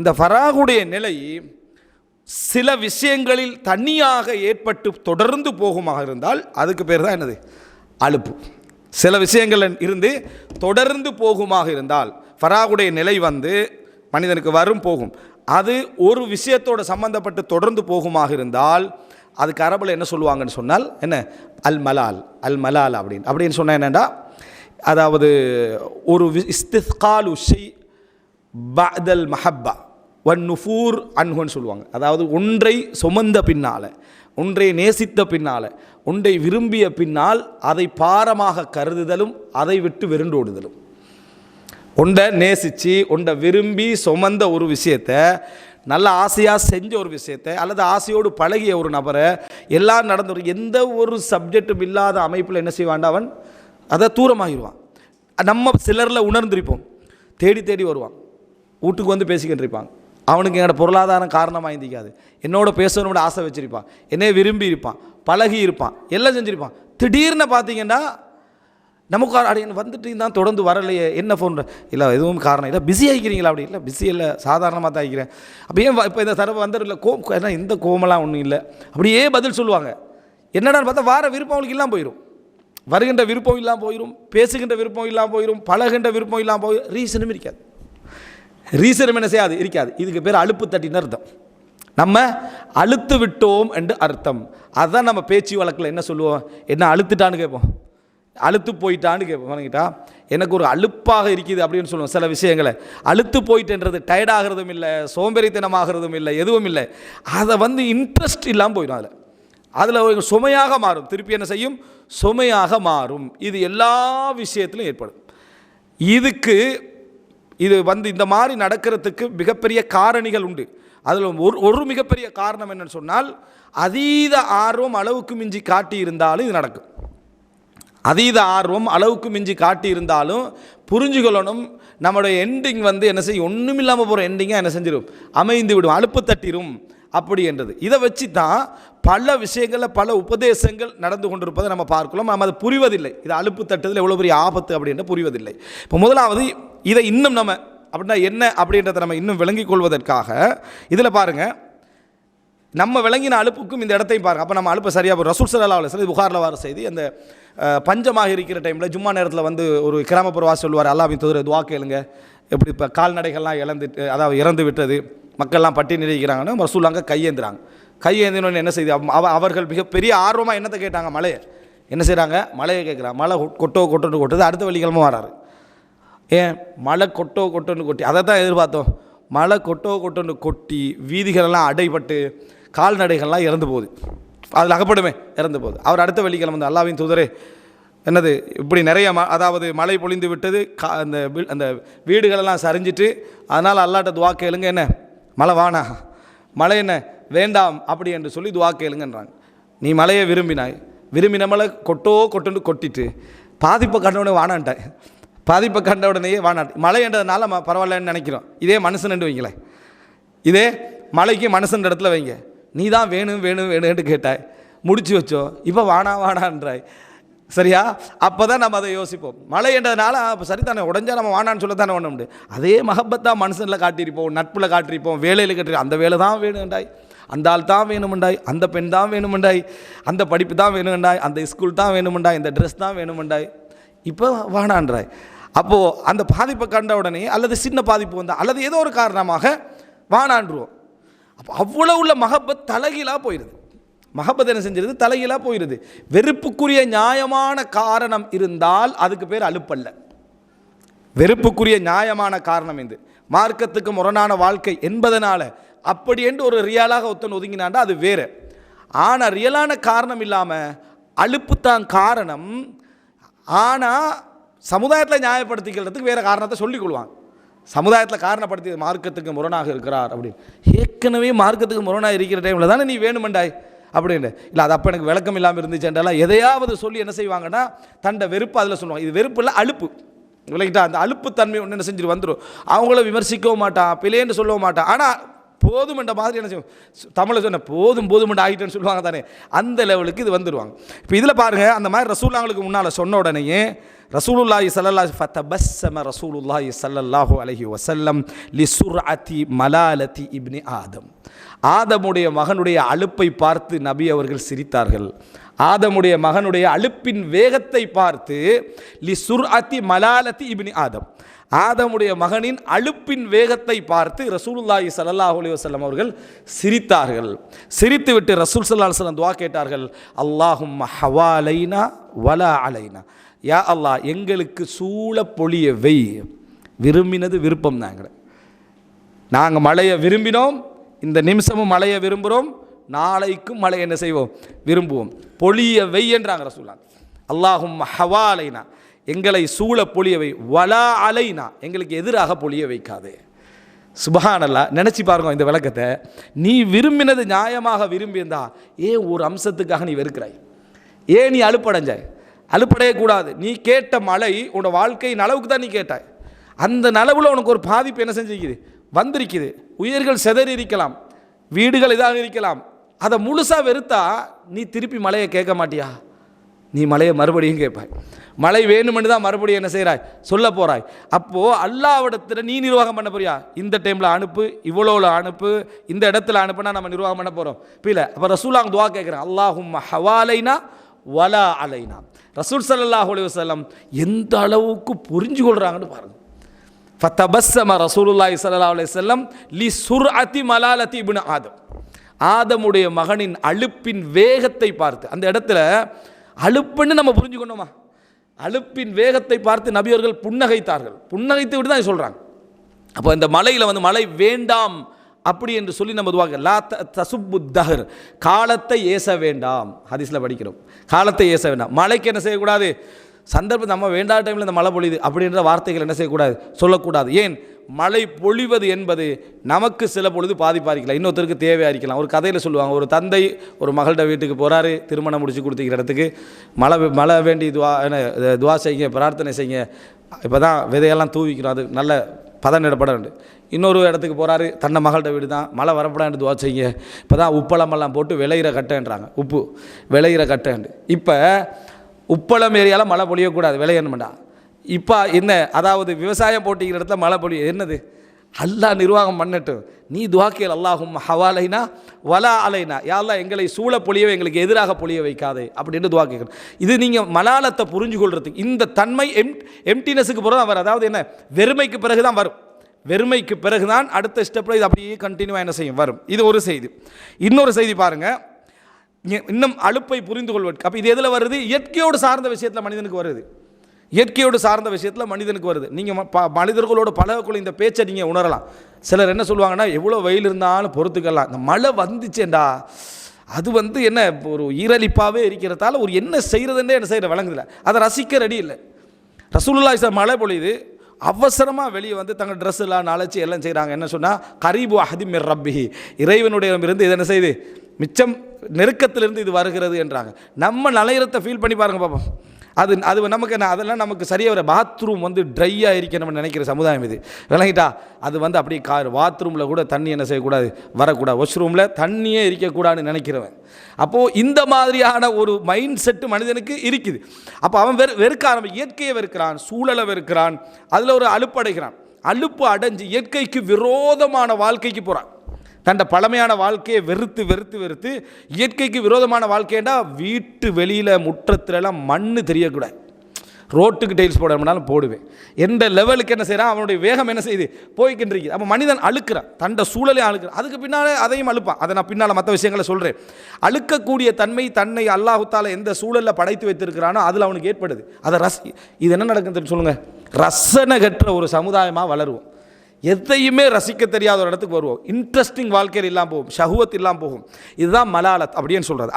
இந்த ஃபராகுடைய நிலை சில விஷயங்களில் தனியாக ஏற்பட்டு தொடர்ந்து போகுமாக இருந்தால் அதுக்கு பேர் தான் என்னது? அலுப்பு. சில விஷயங்கள் இருந்து தொடர்ந்து போகுமாக இருந்தால் ஃபராகுடைய நிலை வந்து மனிதனுக்கு வரும் போகும். அது ஒரு விஷயத்தோட சம்பந்தப்பட்டு தொடர்ந்து போகுமாக இருந்தால் அதுக்கு அரபில் என்ன சொல்லுவாங்கன்னு சொன்னால் என்ன? அல் மலால் அல் மலால் அப்படின்னு. அப்படின்னு சொன்னால் என்னென்னா அதாவது ஒரு இஸ்திஸ்கால் உஷை பதல் மஹப்பா. ஒன் நுஃபூர் அன்ஹுன்னு சொல்லுவாங்க. அதாவது ஒன்றை சுமந்த பின்னால் ஒன்றை நேசித்த பின்னால் ஒன்றை விரும்பிய பின்னால் அதை பாரமாக கருதுதலும் அதை விட்டு வெருண்டோடுதலும். ஒன்றை நேசித்து ஒன்றை விரும்பி சுமந்த ஒரு விஷயத்த நல்ல ஆசையாக செஞ்ச ஒரு விஷயத்தை அல்லது ஆசையோடு பழகிய ஒரு நபரை எல்லாம் நடந்த ஒரு எந்த ஒரு சப்ஜெக்டும் இல்லாத அமைப்பில் என்ன செய்வான் அவன்? அதை தூரமாகிடுவான் நம்ம சிலரில் உணர்ந்திருப்போம். தேடி தேடி வருவான். வீட்டுக்கு வந்து பேசிக்கிட்டு இருப்பாங்க. அவனுக்கு என்னோட பொருளாதாரம் காரணமாக இருந்திக்காது என்னோட பேசணும்னு ஆசை வச்சிருப்பான். என்னைய விரும்பி இருப்பான். பழகி இருப்பான். எல்லாம் செஞ்சுருப்பான். திடீர்னு பார்த்தீங்கன்னா நமக்கு அப்படின்னு வந்துட்டு தான் தொடர்ந்து வரலையே. என்ன ஃபோன் இல்லை எதுவும் காரணம் இல்லை. பிஸி ஆகிக்கிறீங்களா அப்படி? இல்லை பிஸி இல்லை. சாதாரணமாக தான் ஆகிக்கிறேன் அப்படியே இப்போ இந்த தடவை வந்துடல? கோ ஏன்னா இந்த கோமெல்லாம் ஒன்றும் இல்லை. அப்படியே பதில் சொல்லுவாங்க. என்னடான்னு பார்த்தா வார விருப்பம் அவங்களுக்கு இல்லாமல் போயிடும் வருகின்ற விருப்பம் இல்லாமல் போயிடும் பேசுகின்ற விருப்பம் இல்லாமல் போயிடும் பழகின்ற விருப்பம் இல்லாமல் போய் ரீசனும் இருக்காது. ரீசனும் என்ன செய்யாது? இருக்காது. இதுக்கு பேர் அலுப்பு தட்டின்னு அர்த்தம். நம்ம அழுத்து விட்டோம் என்று அர்த்தம். அதுதான் நம்ம பேச்சு வழக்கில் என்ன சொல்லுவோம்? என்ன அழுத்துட்டான்னு கேட்போம். அழுத்து போயிட்டான்னு கேட்போம். எனக்கு ஒரு அலுப்பாக இருக்குது அப்படின்னு சொல்லுவோம் சில விஷயங்களை. அழுத்து போயிட்டுன்றது டயர்டாகிறதும் இல்லை சோம்பேறித்தனமாகிறதும் இல்லை எதுவும் இல்லை. அதை வந்து இன்ட்ரெஸ்ட் இல்லாமல் போயிடும் அதில். அதில் ஒரு சுமையாக மாறும். திருப்பி என்ன செய்யும்? சுமையாக மாறும். இது எல்லா விஷயத்திலும் ஏற்படும். இதுக்கு இது வந்து இந்த மாதிரி நடக்கிறதுக்கு மிகப்பெரிய காரணிகள் உண்டு. அதில் ஒரு ஒரு மிகப்பெரிய காரணம் என்னன்னு சொன்னால் அதீத ஆர்வம் அளவுக்கு மிஞ்சி காட்டி இருந்தாலும் இது நடக்கும். அதீத ஆர்வம் அளவுக்கு மிஞ்சி காட்டி இருந்தாலும் புரிஞ்சுக்கொள்ளணும் நம்மளுடைய எண்டிங் வந்து என்ன செய்யும் ஒன்றும் இல்லாமல் போகிற எண்டிங்காக என்ன செஞ்சிடும் அமைந்து விடும் அழுப்பு தட்டிரும் அப்படி என்றது. இதை வச்சு தான் பல விஷயங்களில் பல உபதேசங்கள் நடந்து கொண்டிருப்பதை நம்ம பார்க்கலாம் நம்ம அது புரிவதில்லை. இது அழுப்பு தட்டுதல் எவ்வளோ பெரிய ஆபத்து அப்படின்ற புரிவதில்லை. இப்போ முதலாவது இதை இன்னும் நம்ம அப்படின்னா என்ன அப்படின்றத நம்ம இன்னும் விளங்கிக் கொள்வதற்காக இதில் பாருங்கள் நம்ம விளங்கின அலுப்புக்கும் இந்த இடத்தையும் பாருங்கள் அப்போ நம்ம அலுப்பை சரியாக ரசூல் சல்லா அலுவலி புகாரில் வர செய்தி அந்த பஞ்சமாக இருக்கிற டைமில் ஜும்மா நேரத்தில் வந்து ஒரு கிராமப்புறவாசி சொல்லுவார் அல்லாவின் தூதர் துவா கேளுங்க. எப்படி இப்போ கால்நடைகள்லாம் இழந்துட்டு அதாவது இறந்து விட்டது. மக்கள்லாம் பட்டினி இருக்கிறாங்கன்னு ரசூலாங்க கையேந்துறாங்க. கையேந்தினோன்னு என்ன செய்து அவ அவர்கள் மிகப்பெரிய ஆர்வமாக என்னத்தை கேட்டாங்க? மலையை. என்ன செய்கிறாங்க மலையை கேட்குறாங்க மழை கொட்டோ கொட்டோன்னு கொட்டுது. அடுத்த வெள்ளிக்கிழமை வராரு. ஏன்? மழை கொட்டோ கொட்டோன்னு கொட்டி அதை தான் எதிர்பார்த்தோம். மழை கொட்டோ கொட்டோன்னு கொட்டி வீதிகளெல்லாம் அடைபட்டு கால்நடைகள்லாம் இறந்து போகுது. அதில் அகப்படுமே இறந்து போகுது. அவர் அடுத்த வெள்ளிக்கிழமை வந்து அல்லாவின் தூதரே என்னது இப்படி நிறைய ம அதாவது மழை பொழிந்து விட்டது கா அந்த அந்த வீடுகளெல்லாம் சரிஞ்சிட்டு அதனால் அல்லாட்ட துவா கேளுங்க என்ன? மழை வானா? மழை என்ன? வேண்டாம் அப்படி என்று சொல்லி துவா கேளுங்கன்றாங்க. நீ மழையை விரும்பினாய். விரும்பின மழை கொட்டோ கொட்டுன்னு கொட்டிட்டு பாதிப்பை கண்டவுடனே வானான்ட்டாய். பாதிப்பை கண்ட உடனேயே வானாட்டு மழைன்றதுனால நம்ம பரவாயில்லன்னு நினைக்கிறோம். இதே மனுஷன் வைங்களேன். இதே மலைக்கு மனுஷன் இடத்துல வைங்க. நீ தான் வேணும் வேணும் வேணும்னு கேட்டாய். முடிச்சு வச்சோம் இப்போ வானா வானான்றாய் சரியா? அப்போ தான் நம்ம அதை யோசிப்போம். மழைன்றதுனால என்றதுனால சரி தானே உடஞ்சா நம்ம வானான்னு சொல்ல தானே ஒன்று உண்டு. அதே மகப்பத்தா மனுஷனில் காட்டியிருப்போம் நட்பில் காட்டியிருப்போம் வேலையில் கட்டி அந்த வேலை தான் வேணும்ண்டாய் அந்த ஆள் தான் வேணுமுண்டாய் அந்த பெண் தான் வேணுமுண்டாய் அந்த படிப்பு தான் வேணுமுண்டாய் அந்த ஸ்கூல் தான் வேணுமுண்டாய் இந்த ட்ரெஸ் தான் வேணுமுண்டாய் இப்போ வானான்றாய். அப்போது அந்த பாதிப்பை கண்ட உடனே அல்லது சின்ன பாதிப்பு வந்தால் அல்லது ஏதோ ஒரு காரணமாக வானான்றுவோம். அப்போ அவ்வளோ உள்ள மகப்பத் தலைகீழாக போயிடுது மகப்பத் என்ன செஞ்சிருது? தலைகீழாக போயிடுது வெறுப்புக்குரிய நியாயமான காரணம் இருந்தால் அதுக்கு பேர் அலுப்பல்ல. வெறுப்புக்குரிய நியாயமான காரணம் இது. மார்க்கத்துக்கு முரணான வாழ்க்கை என்பதனால் அப்படி என்று ஒரு ரியலாக ஒருத்தன் ஒதுங்கினாண்டா அது வேறு. ஆனால் ரியலான காரணம் இல்லாமல் அலுப்புத்தான் காரணம் ஆனால் சமுதாயத்தில் நியாயப்படுத்திக்கிறதுக்கு வேறு காரணத்தை சொல்லிக் கொள்வாங்க. சமுதாயத்தில் காரணப்படுத்தி மார்க்கத்துக்கு முரணாக இருக்கிறார் அப்படின்னு. ஏற்கனவே மார்க்கத்துக்கு முரணாக இருக்கிற டைமில் தானே நீ வேணுமெண்டாய் அப்படின்னு. இல்லை அது அப்போ எனக்கு விளக்கம் இல்லாமல் இருந்துச்சுன்றலாம் எதையாவது சொல்லி என்ன செய்வாங்கன்னா தண்டை வெறுப்பு அதில் சொல்லுவாங்க. இது வெறுப்பு இல்லை அலுப்பு. விளக்கிட்டா அந்த அலுப்பு தன்மை ஒன்று என்ன செஞ்சுட்டு வந்துடும் அவங்கள விமர்சிக்கவும் மாட்டான் பிள்ளைன்னு சொல்லவும் மாட்டான். ஆனால் போதும் என்ற மாதிரி என்ன செய்வோம்? தமிழை சொன்ன போதும் போதும் ஆகிட்டேன்னு சொல்லுவாங்க தானே. அந்த லெவலுக்கு இது வந்துடுவாங்க இப்போ இதில் பாருங்கள் அந்த மாதிரி ரசூலாங்களுக்கு முன்னால் சொன்ன உடனேயே ரசூலுல்லாஹி ஸல்லல்லாஹு ஃபத்தபஸ்ஸம ரசூலுல்லாஹி சல்லல்லாஹு அலஹி வசல்லம் லி சுர்அதி மலாலதி இப்னி ஆதம் ஆதமுடைய மகனுடைய அழுப்பை பார்த்து நபி அவர்கள் சிரித்தார்கள் ஆதமுடைய மகனுடைய அலுப்பின் வேகத்தை பார்த்து லி சுர்அதி மலாலதி இப்னி ஆதம் ஆதமுடைய மகனின் அலுப்பின் வேகத்தை பார்த்து ரசூலுல்லாஹி சல்லாஹ் அலி வசல்லம் அவர்கள் சிரித்தார்கள் சிரித்துவிட்டு ரசூல் சல்லாஹ் அலைஹி துவா கேட்டார்கள் அல்லாஹும் ஹவாலைனா வலா அலைனா யா அல்லாஹ் எங்களுக்கு சூழ பொழிய வெய். விரும்பினது விருப்பம் தாங்க நாங்கள் மழையை விரும்பினோம் இந்த நிமிஷமும் மழையை விரும்புகிறோம் நாளைக்கும் மழை என்ன செய்வோம்? விரும்புவோம். பொழிய வெய் என்றாங்க ரசூல்லா அல்லாஹும் ஹவாலைனா எங்களை சூழ பொழியவை வலா அலைனா. எங்களுக்கு எதிராக பொழிய வைக்காது. சுபஹானல்லா நினச்சி பாருங்க இந்த விளக்கத்தை. நீ விரும்பினது நியாயமாக விரும்பியிருந்தா ஏன் ஒரு அம்சத்துக்காக நீ வெறுக்கிறாய்? ஏன் நீ அலுப்படைஞ்சாய்? அலுப்படையே கூடாது நீ கேட்ட மழை உன்னோட வாழ்க்கையின் அளவுக்கு தான் நீ கேட்டாய். அந்த நலவில் உனக்கு ஒரு பாதிப்பு என்ன செஞ்சிருக்குது? வந்திருக்குது. உயிர்கள் செதறி இருக்கலாம். வீடுகள் இதாக இருக்கலாம். அதை முழுசாக வெறுத்தா நீ திருப்பி மழையை கேட்க மாட்டியா? நீ மழையை மறுபடியும் கேட்பாய். மழை வேணுமென்று தான் மறுபடியும் என்ன செய்கிறாய் சொல்ல போகிறாய் அப்போது அல்லாவிடத்தில் நீ நிர்வாகம் பண்ண போறியா? இந்த டைமில் அனுப்பு இவ்வளோவில் அனுப்பு இந்த இடத்துல அனுப்புனா நம்ம நிர்வாகம் பண்ண போகிறோம் இல்லை அப்போ ரசூலாங் துவா கேட்குறேன் அல்லாஹும் ஹவாலைனா வலா அலைனா. ரசூல் ஸல்லல்லாஹு அலைஹி எந்த அளவுக்கு புரிஞ்சு கொள்கிறாங்கன்னு பாருங்க. ஃபத்தபஸ்ஸம ரசூலுல்லாஹி சல்லா அலி செல்லம் லி சுர்அதி மலாலதி இப்னு ஆதம். ஆதமுடைய மகனின் அழுப்பின் வேகத்தை பார்த்து அந்த இடத்துல அலுப்புன்னு நம்ம புரிஞ்சுக்கணுமா? அலுப்பின் வேகத்தை பார்த்து நபியவர்கள் புன்னகைத்தார்கள். புன்னகைத்து விட்டு தான் சொல்கிறாங்க அப்போ இந்த மலையில் வந்து மலை வேண்டாம் அப்படி என்று சொல்லி நம்ம துவாங்க லா த காலத்தை ஏச வேண்டாம். ஹதீஸில் படிக்கிறோம். காலத்தை ஏச வேண்டாம். மழைக்கு என்ன செய்யக்கூடாது? சந்தர்ப்பம் நம்ம வேண்டாத டைமில் இந்த மழை பொழியுது. அப்படின்ற வார்த்தைகள் என்ன செய்யக்கூடாது? சொல்லக்கூடாது. ஏன்? மழை பொழிவது என்பது நமக்கு சில பொழுது பாதிப்பாக இருக்கலாம் இன்னொருத்தருக்கு தேவையாக இருக்கலாம் ஒரு கதையில் சொல்லுவாங்க. ஒரு தந்தை ஒரு மகள்கிட்ட வீட்டுக்கு போகிறாரு திருமணம் முடிச்சு கொடுத்துக்கிற இடத்துக்கு. மழை மழை வேண்டி துவா என்ன, துவா செய்யுங்க பிரார்த்தனை செய்யுங்க. இப்போ தான் விதையெல்லாம் தூவிக்கிறோம். அது நல்ல பதனிடப்பட வேண்டும். இன்னொரு இடத்துக்கு போகிறாரு தன்னை மகள்கிட்ட வீடு தான் மழை வரப்படான்னு துவா செய்யுங்க. இப்போ தான் உப்பளமெல்லாம் போட்டு விளையிற கட்டைன்றாங்க. உப்பு விளையிற கட்டைண்டு. இப்போ உப்பளம் ஏரியாவில் மழை பொழியக்கூடாது விளையணுமெண்டா இப்போ என்ன அதாவது விவசாயம் போட்டிக்கிற இடத்துல மழை பொழிய என்னது? அல்லாஹ் நிர்வாகம் பண்ணட்டும். நீ துவாக்கியல் அல்லாஹும் ஹவாலைனா வலா அலைனா. யாரெல்லாம் எங்களை சூழ பொழியவை எங்களுக்கு எதிராக பொழிய வைக்காதே அப்படின்னு துவா கேட்கணும். இது நீங்கள் மலாலத்தை புரிஞ்சு கொள்றதுக்கு இந்த தன்மை எம் எம்டினஸுக்கு பிறகு தான் வரும். அதாவது என்ன? வெறுமைக்கு பிறகு தான் வரும். வெறுமைக்கு பிறகு தான் அடுத்த ஸ்டெப்பில் இது அப்படியே கண்டினியூவாக என்ன செய்யும்? வரும். இது ஒரு செய்தி. இன்னொரு செய்தி பாருங்கள் இன்னும் அழுப்பை புரிந்து கொள்வதற்கு அப்போ இது எதில் வருது? இயற்கையோடு சார்ந்த விஷயத்தில் மனிதனுக்கு வருது. இயற்கையோடு சார்ந்த விஷயத்தில் மனிதனுக்கு வருது. நீங்கள் மனிதர்களோட பழகக்குள்ள இந்த பேச்சை நீங்கள் உணரலாம். சிலர் என்ன சொல்லுவாங்கன்னா எவ்வளோ வெயில் இருந்தாலும் பொறுத்துக்கலாம். இந்த மழை வந்துச்சேண்டா அது வந்து என்ன ஒரு ஈரலிப்பாகவே இருக்கிறதால ஒரு என்ன செய்கிறதுன்றே என்ன செய்கிற விளங்குதில்ல அதை ரசிக்க ரெடி இல்லை. ரசூலுல்லா சார் மழை பொழியுது அவசரமாக வெளியே வந்து தங்கள் ட்ரெஸ் எல்லாம் அழைச்சி எல்லாம் செய்கிறாங்க என்ன சொன்னால் கரீபு அஹதிமிர் ரப்பி இறைவனுடைய இருந்து இது என்ன செய்யுது மிச்சம் நெருக்கத்திலிருந்து இது வருகிறது என்றாங்க. நம்ம நலையிறத்தை ஃபீல் பண்ணி பாருங்கள் பாப்போம். அது அது நமக்கு என்ன அதெல்லாம் நமக்கு சரியாக வர பாத்ரூம் வந்து ட்ரையாக இருக்கணும்னு நம்ம நினைக்கிற சமுதாயம் இது. விளங்கிட்டா? அது வந்து அப்படியே கார் பாத்ரூமில் கூட தண்ணி என்ன செய்யக்கூடாது? வரக்கூடாது. வாஷ்ரூமில் தண்ணியே இருக்கக்கூடாதுன்னு நினைக்கிறவன். அப்போது இந்த மாதிரியான ஒரு மைண்ட் செட்டு மனிதனுக்கு இருக்குது. அப்போ அவன் வெறு வெறுக்க ஆரம்பி இயற்கையை வெறுக்கிறான் சூழலை வெறுக்கிறான் அதில் ஒரு அலுப்படைகிறான் அலுப்பு அடைஞ்சு இயற்கைக்கு விரோதமான வாழ்க்கைக்கு போகிறான் தண்ட பழமையான வாழ்க்கையை வெறுத்து வெறுத்து வெறுத்து இயற்கைக்கு விரோதமான வாழ்க்கையண்டா வீட்டு வெளியில் முற்றத்துலலாம் மண் தெரியக்கூடாது. ரோட்டுக்கு டைல்ஸ் போடணும்னாலும் போடுவேன். எந்த லெவலுக்கு என்ன செய்கிறான் அவனுடைய வேகம் என்ன செய்யுது போய்கின்றிருக்கு அப்போ மனிதன் அழுக்கிறான். தண்ட சூழலையும் அழுக்கிறான். அதுக்கு பின்னாலே அதையும் அழுப்பான். அதை நான் பின்னால் மற்ற விஷயங்களை சொல்கிறேன் அழுக்கக்கூடிய தன்மை தன்னை அல்லாஹுத்தால எந்த சூழலில் படைத்து வைத்திருக்கிறானோ அதில் அவனுக்கு ஏற்படுது. அதை ரசி இது என்ன நடக்குதுன்னு சொல்லுங்கள் ரசனை கற்ற ஒரு சமுதாயமாக வளருவோம். எதையுமே ரசிக்க தெரியாத ஒரு இடத்துக்கு வருவோம். இன்ட்ரெஸ்டிங் வாழ்க்கையில் இல்லாமல் போகும். ஷஹுவத் இல்லாமல் போகும். இதுதான் மலாலத் அப்படின்னு சொல்கிறது